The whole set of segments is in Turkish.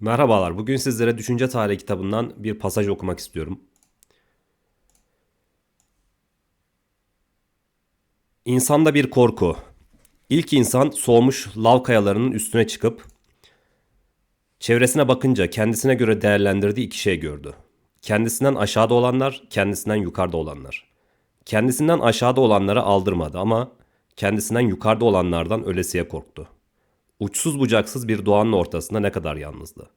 Merhabalar. Bugün sizlere Düşünce Tarihi kitabından bir pasaj okumak istiyorum. İnsanda bir korku. İlk insan soğumuş lav kayalarının üstüne çıkıp çevresine bakınca kendisine göre değerlendirdiği iki şey gördü. Kendisinden aşağıda olanlar, kendisinden yukarıda olanlar. Kendisinden aşağıda olanlara aldırmadı ama kendisinden yukarıda olanlardan ölesiye korktu. Uçsuz bucaksız bir doğanın ortasında ne kadar yalnızdı.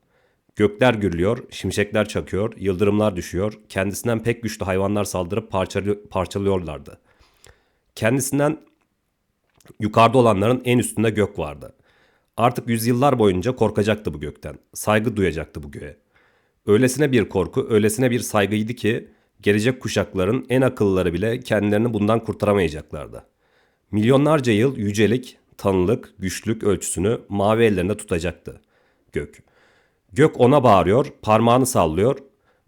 Gökler gürlüyor, şimşekler çakıyor, yıldırımlar düşüyor, kendisinden pek güçlü hayvanlar saldırıp parçalı- parçalıyorlardı. Kendisinden yukarıda olanların en üstünde gök vardı. Artık yüzyıllar boyunca korkacaktı bu gökten, saygı duyacaktı bu göğe. Öylesine bir korku, öylesine bir saygıydı ki gelecek kuşakların en akıllıları bile kendilerini bundan kurtaramayacaklardı. Milyonlarca yıl yücelik, tanılık, güçlük ölçüsünü mavi ellerinde tutacaktı gök. Gök ona bağırıyor, parmağını sallıyor.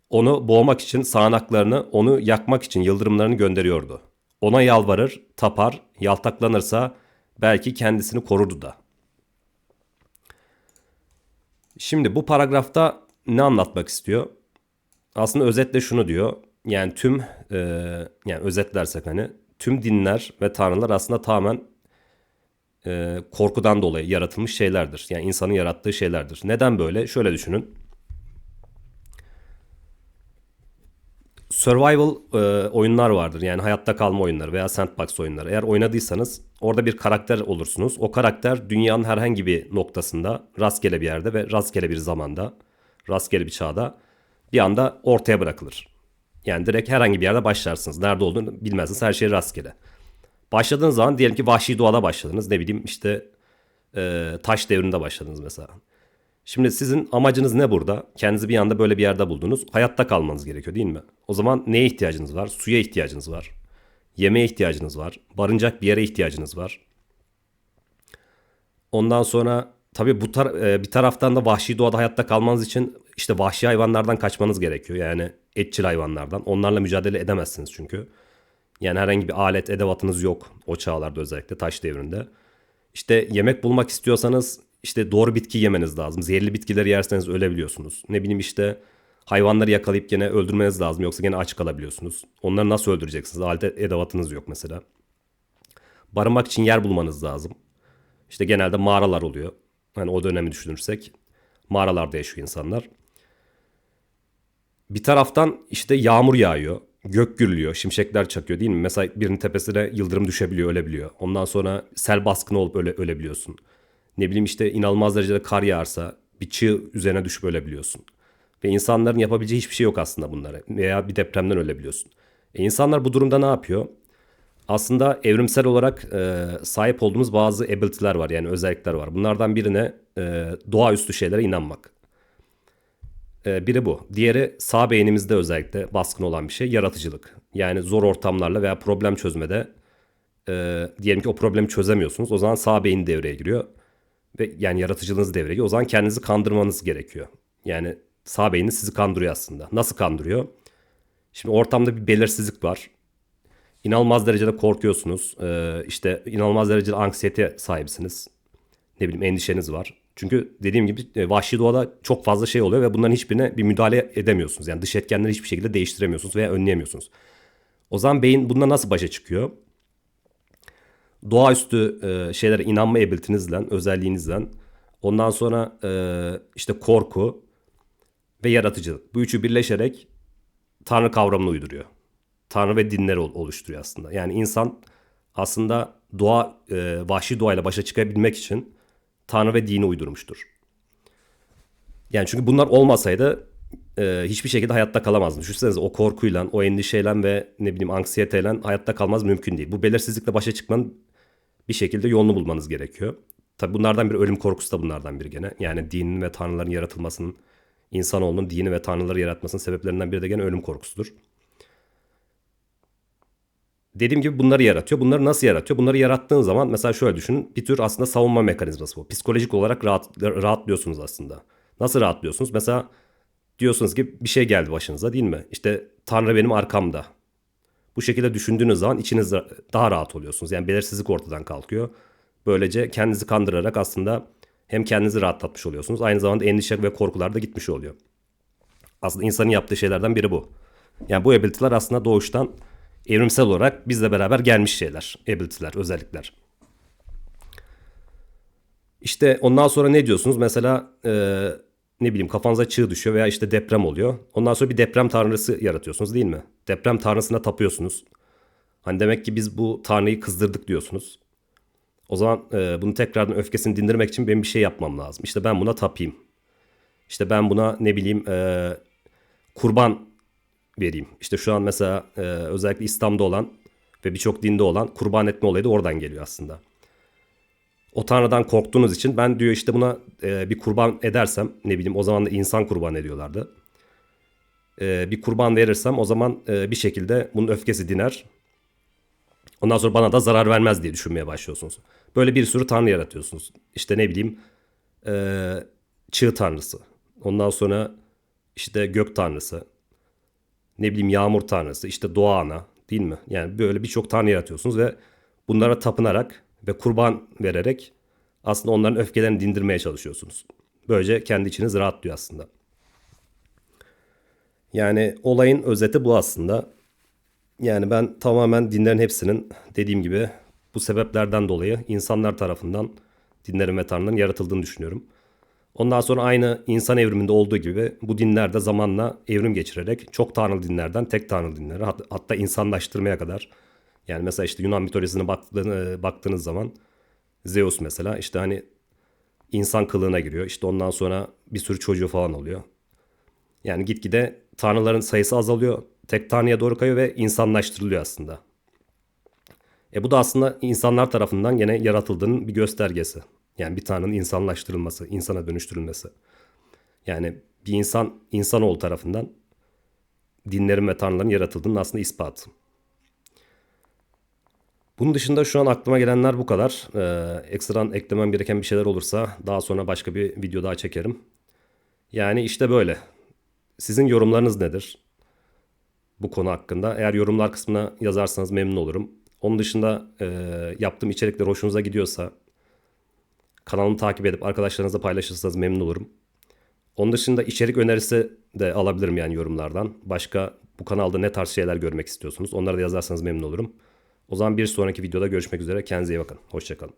Onu boğmak için sağanaklarını, onu yakmak için yıldırımlarını gönderiyordu. Ona yalvarır, tapar, yaltaklanırsa belki kendisini korurdu da. Şimdi bu paragrafta ne anlatmak istiyor? Aslında özetle şunu diyor. Yani tüm e, yani özetlersek hani tüm dinler ve tanrılar aslında tamamen e, korkudan dolayı yaratılmış şeylerdir. Yani insanın yarattığı şeylerdir. Neden böyle? Şöyle düşünün. Survival e, oyunlar vardır. Yani hayatta kalma oyunları veya sandbox oyunları. Eğer oynadıysanız orada bir karakter olursunuz. O karakter dünyanın herhangi bir noktasında, rastgele bir yerde ve rastgele bir zamanda, rastgele bir çağda bir anda ortaya bırakılır. Yani direkt herhangi bir yerde başlarsınız. Nerede olduğunu bilmezsiniz. Her şey rastgele. Başladığınız zaman diyelim ki vahşi doğada başladınız. Ne bileyim işte e, taş devrinde başladınız mesela. Şimdi sizin amacınız ne burada? Kendinizi bir anda böyle bir yerde buldunuz. Hayatta kalmanız gerekiyor değil mi? O zaman neye ihtiyacınız var? Suya ihtiyacınız var. Yemeğe ihtiyacınız var. Barınacak bir yere ihtiyacınız var. Ondan sonra tabii bu tar- e, bir taraftan da vahşi doğada hayatta kalmanız için işte vahşi hayvanlardan kaçmanız gerekiyor. Yani etçil hayvanlardan. Onlarla mücadele edemezsiniz çünkü. Yani herhangi bir alet, edevatınız yok o çağlarda özellikle taş devrinde. İşte yemek bulmak istiyorsanız işte doğru bitki yemeniz lazım. Zehirli bitkileri yerseniz ölebiliyorsunuz. Ne bileyim işte hayvanları yakalayıp gene öldürmeniz lazım yoksa gene aç kalabiliyorsunuz. Onları nasıl öldüreceksiniz? Alet edevatınız yok mesela. Barınmak için yer bulmanız lazım. İşte genelde mağaralar oluyor. Hani o dönemi düşünürsek mağaralarda yaşıyor insanlar. Bir taraftan işte yağmur yağıyor. Gök gürlüyor, şimşekler çakıyor değil mi? Mesela birinin tepesine yıldırım düşebiliyor, ölebiliyor. Ondan sonra sel baskını olup öle, ölebiliyorsun. Ne bileyim işte inanılmaz derecede kar yağarsa bir çığ üzerine düşüp ölebiliyorsun. Ve insanların yapabileceği hiçbir şey yok aslında bunlara. Veya bir depremden ölebiliyorsun. E insanlar bu durumda ne yapıyor? Aslında evrimsel olarak e, sahip olduğumuz bazı ability'ler var yani özellikler var. Bunlardan birine e, doğaüstü şeylere inanmak. E, biri bu. Diğeri sağ beynimizde özellikle baskın olan bir şey yaratıcılık. Yani zor ortamlarla veya problem çözmede e, diyelim ki o problemi çözemiyorsunuz. O zaman sağ beyin devreye giriyor. Ve yani yaratıcılığınız devreye giriyor. O zaman kendinizi kandırmanız gerekiyor. Yani sağ beyniniz sizi kandırıyor aslında. Nasıl kandırıyor? Şimdi ortamda bir belirsizlik var. İnanılmaz derecede korkuyorsunuz. Ee, işte inanılmaz derecede anksiyete sahipsiniz. Ne bileyim endişeniz var. Çünkü dediğim gibi e, vahşi doğada çok fazla şey oluyor ve bunların hiçbirine bir müdahale edemiyorsunuz. Yani dış etkenleri hiçbir şekilde değiştiremiyorsunuz veya önleyemiyorsunuz. O zaman beyin bununla nasıl başa çıkıyor? Doğaüstü e, şeylere inanma abilitinizle, özelliğinizle ondan sonra e, işte korku ve yaratıcılık. Bu üçü birleşerek Tanrı kavramını uyduruyor. Tanrı ve dinleri ol- oluşturuyor aslında. Yani insan aslında doğa, e, vahşi doğayla başa çıkabilmek için Tanrı ve dini uydurmuştur. Yani çünkü bunlar olmasaydı e, hiçbir şekilde hayatta kalamazdı. Düşünsenize o korkuyla, o endişeyle ve ne bileyim anksiyeteyle hayatta kalmaz mümkün değil. Bu belirsizlikle başa çıkmanın bir şekilde yolunu bulmanız gerekiyor. Tabi bunlardan biri ölüm korkusu da bunlardan biri gene. Yani dinin ve tanrıların yaratılmasının, insanoğlunun dini ve tanrıları yaratmasının sebeplerinden biri de gene ölüm korkusudur. Dediğim gibi bunları yaratıyor. Bunları nasıl yaratıyor? Bunları yarattığın zaman mesela şöyle düşünün. Bir tür aslında savunma mekanizması bu. Psikolojik olarak rahat, rahatlıyorsunuz aslında. Nasıl rahatlıyorsunuz? Mesela diyorsunuz ki bir şey geldi başınıza değil mi? İşte Tanrı benim arkamda. Bu şekilde düşündüğünüz zaman içiniz daha rahat oluyorsunuz. Yani belirsizlik ortadan kalkıyor. Böylece kendinizi kandırarak aslında Hem kendinizi rahatlatmış oluyorsunuz. Aynı zamanda endişe ve korkular da gitmiş oluyor. Aslında insanın yaptığı şeylerden biri bu. Yani bu ability'ler aslında doğuştan evrimsel olarak bizle beraber gelmiş şeyler. Ability'ler, özellikler. İşte ondan sonra ne diyorsunuz? Mesela e, ne bileyim kafanıza çığ düşüyor veya işte deprem oluyor. Ondan sonra bir deprem tanrısı yaratıyorsunuz değil mi? Deprem tanrısına tapıyorsunuz. Hani demek ki biz bu tanrıyı kızdırdık diyorsunuz. O zaman e, bunu tekrardan öfkesini dindirmek için benim bir şey yapmam lazım. İşte ben buna tapayım. İşte ben buna ne bileyim e, kurban vereyim. İşte şu an mesela e, özellikle İslam'da olan ve birçok dinde olan kurban etme olayı da oradan geliyor aslında. O tanrıdan korktuğunuz için ben diyor işte buna e, bir kurban edersem ne bileyim o zaman da insan kurban ediyorlardı. E, bir kurban verirsem o zaman e, bir şekilde bunun öfkesi diner. Ondan sonra bana da zarar vermez diye düşünmeye başlıyorsunuz. Böyle bir sürü tanrı yaratıyorsunuz. İşte ne bileyim e, çığ tanrısı. Ondan sonra işte gök tanrısı. Ne bileyim yağmur tanrısı. işte doğa ana değil mi? Yani böyle birçok tanrı yaratıyorsunuz ve bunlara tapınarak ve kurban vererek aslında onların öfkelerini dindirmeye çalışıyorsunuz. Böylece kendi içiniz rahatlıyor aslında. Yani olayın özeti bu aslında. Yani ben tamamen dinlerin hepsinin dediğim gibi bu sebeplerden dolayı insanlar tarafından dinlerin ve tanrının yaratıldığını düşünüyorum. Ondan sonra aynı insan evriminde olduğu gibi bu dinler de zamanla evrim geçirerek çok tanrılı dinlerden tek tanrılı dinlere hat- hatta insanlaştırmaya kadar. Yani mesela işte Yunan mitolojisine baktığını- baktığınız zaman Zeus mesela işte hani insan kılığına giriyor. İşte ondan sonra bir sürü çocuğu falan oluyor. Yani gitgide tanrıların sayısı azalıyor. Tek tanrıya doğru kayıyor ve insanlaştırılıyor aslında. E bu da aslında insanlar tarafından gene yaratıldığının bir göstergesi. Yani bir tanrının insanlaştırılması, insana dönüştürülmesi. Yani bir insan insanoğlu tarafından dinlerin ve tanrıların yaratıldığının aslında ispatı. Bunun dışında şu an aklıma gelenler bu kadar. Ee, ekstradan eklemem gereken bir şeyler olursa daha sonra başka bir video daha çekerim. Yani işte böyle. Sizin yorumlarınız nedir? Bu konu hakkında. Eğer yorumlar kısmına yazarsanız memnun olurum. Onun dışında e, yaptığım içerikler hoşunuza gidiyorsa kanalımı takip edip arkadaşlarınızla paylaşırsanız memnun olurum. Onun dışında içerik önerisi de alabilirim yani yorumlardan. Başka bu kanalda ne tarz şeyler görmek istiyorsunuz? Onları da yazarsanız memnun olurum. O zaman bir sonraki videoda görüşmek üzere. Kendinize iyi bakın. Hoşçakalın.